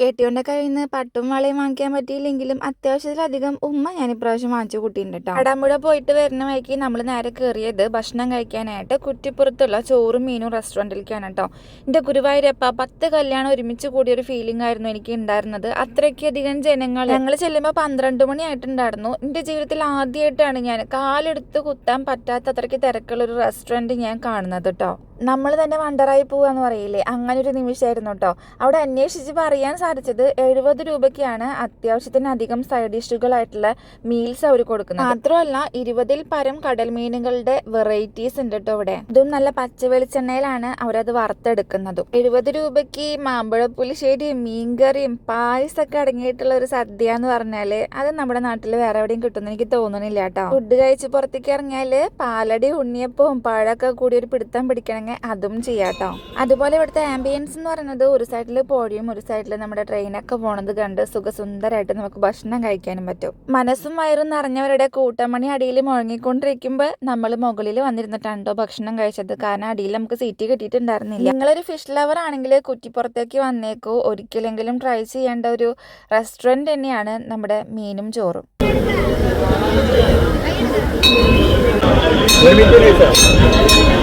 കെട്ടിയോന്റെ കയ്യിൽ നിന്ന് പട്ടും വളയും വാങ്ങിക്കാൻ പറ്റിയില്ലെങ്കിലും അത്യാവശ്യത്തിലധികം ഉമ്മ ഞാൻ ഇപ്രാവശ്യം വാങ്ങിച്ചു കൂട്ടിയിട്ടുണ്ട് കേട്ടോ അടാമ്പുഴ പോയിട്ട് വരുന്ന വഴിക്ക് നമ്മൾ നേരെ കയറിയത് ഭക്ഷണം കഴിക്കാനായിട്ട് കുറ്റിപ്പുറത്തുള്ള ചോറും മീനും റെസ്റ്റോറന്റിലേക്കാണ് കേട്ടോ എന്റെ ഗുരുവായൂരപ്പ പത്ത് കല്യാണം ഒരുമിച്ച് കൂടിയൊരു ഫീലിംഗ് ആയിരുന്നു എനിക്ക് ഉണ്ടായിരുന്നത് അത്രയ്ക്കധികം ജനങ്ങൾ ഞങ്ങൾ ചെല്ലുമ്പോൾ പന്ത്രണ്ട് മണി ആയിട്ടുണ്ടായിരുന്നു. എന്റെ ജീവിതത്തിൽ ആദ്യമായിട്ടാണ് ഞാൻ കാലെടുത്ത് കുത്താൻ പറ്റാത്ത അത്രയ്ക്ക് തിരക്കുള്ള ഒരു റെസ്റ്റോറന്റ് ഞാൻ കാണുന്നത് കേട്ടോ നമ്മൾ തന്നെ വണ്ടറായി പോവാന്ന് പറയില്ലേ? അങ്ങനെ ഒരു നിമിഷമായിരുന്നു കേട്ടോ അവിടെ അന്വേഷിച്ച് പറയാൻ സാധിച്ചത് എഴുപത് രൂപയ്ക്കാണ് അത്യാവശ്യത്തിനധികം സൈഡ് ഡിഷുകളായിട്ടുള്ള മീൽസ് അവർ കൊടുക്കുന്നത്. മാത്രമല്ല ഇരുപതിൽ പരം കടൽ മീനുകളുടെ വെറൈറ്റീസ് ഉണ്ട് കേട്ടോ ഇവിടെ ഇതും നല്ല പച്ച വെളിച്ചെണ്ണയിലാണ് അവരത് വറുത്തെടുക്കുന്നതും. എഴുപത് രൂപയ്ക്ക് മാമ്പഴ മീൻ മീൻകറിയും പായസമൊക്കെ അടങ്ങിയിട്ടുള്ള ഒരു സദ്യ എന്ന് പറഞ്ഞാൽ അത് നമ്മുടെ നാട്ടിൽ വേറെ എവിടെയും കിട്ടുമെന്ന് എനിക്ക് തോന്നുന്നില്ല കേട്ടോ ഫുഡ് കഴിച്ച് പുറത്തേക്ക് ഇറങ്ങിയാൽ പാലടി ഉണ്ണിയപ്പവും പഴമൊക്കെ കൂടി ഒരു പിടുത്തം പിടിക്കണമെങ്കിൽ അതും ചെയ്യാട്ടോ. അതുപോലെ ഇവിടുത്തെ ആംബിയൻസ് എന്ന് പറയുന്നത് ഒരു സൈഡിൽ പോടിയും ഒരു സൈഡിൽ നമ്മുടെ ട്രെയിനൊക്കെ പോണത് കണ്ട് സുഖസുന്ദരമായിട്ട് നമുക്ക് ഭക്ഷണം കഴിക്കാനും പറ്റും. മനസ്സും വയറും നിറഞ്ഞവരുടെ കൂട്ടമണി അടിയിൽ മുഴങ്ങിക്കൊണ്ടിരിക്കുമ്പോൾ നമ്മൾ മുകളിൽ വന്നിരുന്നിട്ടാണ്ടോ ഭക്ഷണം കഴിച്ചത്. കാരണം അടിയിൽ നമുക്ക് സീറ്റ് കിട്ടിയിട്ടുണ്ടായിരുന്നില്ല. നിങ്ങളൊരു ഫിഷ് ലവർ ആണെങ്കിൽ കുറ്റിപ്പുറത്തേക്ക് വന്നേക്കോ. ഒരിക്കലെങ്കിലും ട്രൈ ചെയ്യേണ്ട ഒരു റെസ്റ്റോറന്റ് തന്നെയാണ് നമ്മുടെ മീനും ചോറും. ഒരു മിനിറ്റ്